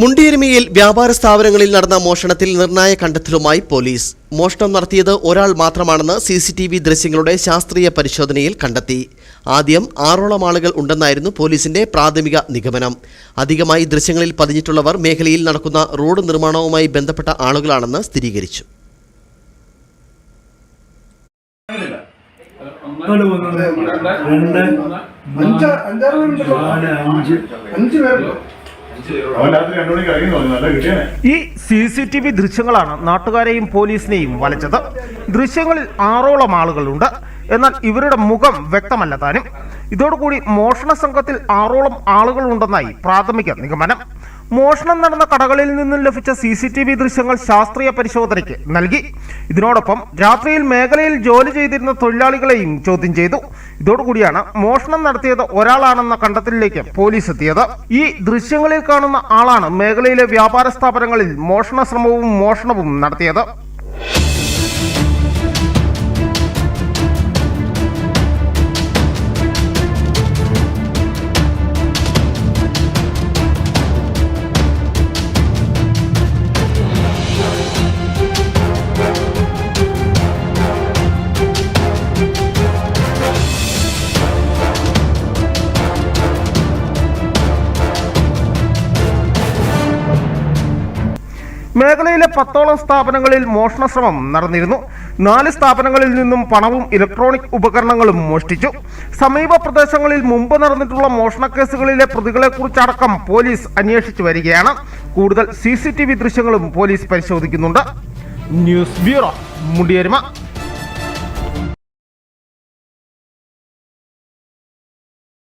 മുണ്ടിയെരുമയിൽ വ്യാപാര സ്ഥാപനങ്ങളിൽ നടന്ന മോഷണത്തിൽ നിർണായ കണ്ടെത്തലുമായി പോലീസ്. മോഷണം നടത്തിയത് ഒരാൾ മാത്രമാണെന്ന് സി സി ടി വി ദൃശ്യങ്ങളുടെ ശാസ്ത്രീയ പരിശോധനയിൽ കണ്ടെത്തി. ആദ്യം ആറോളം ആളുകൾ ഉണ്ടെന്നായിരുന്നു പോലീസിന്റെ പ്രാഥമിക നിഗമനം. അധികമായി ദൃശ്യങ്ങളിൽ പതിഞ്ഞിട്ടുള്ളവർ മേഖലയിൽ നടക്കുന്ന റോഡ് നിർമ്മാണവുമായി ബന്ധപ്പെട്ട ആളുകളാണെന്ന് സ്ഥിരീകരിച്ചു. അഞ്ച് ഈ സി സി ടി വി ദൃശ്യങ്ങളാണ് നാട്ടുകാരെയും പോലീസിനെയും വലച്ചത്. ദൃശ്യങ്ങളിൽ ആറോളം ആളുകളുണ്ട്. എന്നാൽ ഇവരുടെ മുഖം വ്യക്തമല്ല താനും. ഇതോടുകൂടി മോഷണ സംഘത്തിൽ ആറോളം ആളുകളുണ്ടെന്നായി പ്രാഥമിക നിഗമനം. മോഷണം നടന്ന കടകളിൽ നിന്നും ലഭിച്ച സി സി ടി വി ദൃശ്യങ്ങൾ ശാസ്ത്രീയ പരിശോധനയ്ക്ക് നൽകി. ഇതിനോടൊപ്പം രാത്രിയിൽ മേഖലയിൽ ജോലി ചെയ്തിരുന്ന തൊഴിലാളികളെയും ചോദ്യം ചെയ്തു. ഇതോടുകൂടിയാണ് മോഷണം നടത്തിയത് ഒരാളാണെന്ന കണ്ടെത്തലിലേക്ക് പോലീസ് എത്തിയത്. ഈ ദൃശ്യങ്ങളിൽ കാണുന്ന ആളാണ് മേഖലയിലെ വ്യാപാര സ്ഥാപനങ്ങളിൽ മോഷണ ശ്രമവും മോഷണവും നടത്തിയത്. മേഖലയിലെ പത്തോളം സ്ഥാപനങ്ങളിൽ മോഷണശ്രമം നടന്നിരുന്നു. നാല് സ്ഥാപനങ്ങളിൽ നിന്നും പണവും ഇലക്ട്രോണിക് ഉപകരണങ്ങളും മോഷ്ടിച്ചു. സമീപ പ്രദേശങ്ങളിൽ മുമ്പ് നടന്നിട്ടുള്ള മോഷണ കേസുകളിലെ പ്രതികളെക്കുറിച്ചടക്കം പോലീസ് അന്വേഷിച്ചു വരികയാണ്. കൂടുതൽ സി ദൃശ്യങ്ങളും പോലീസ് പരിശോധിക്കുന്നുണ്ട്. News bureau മുണ്ടിയരുമ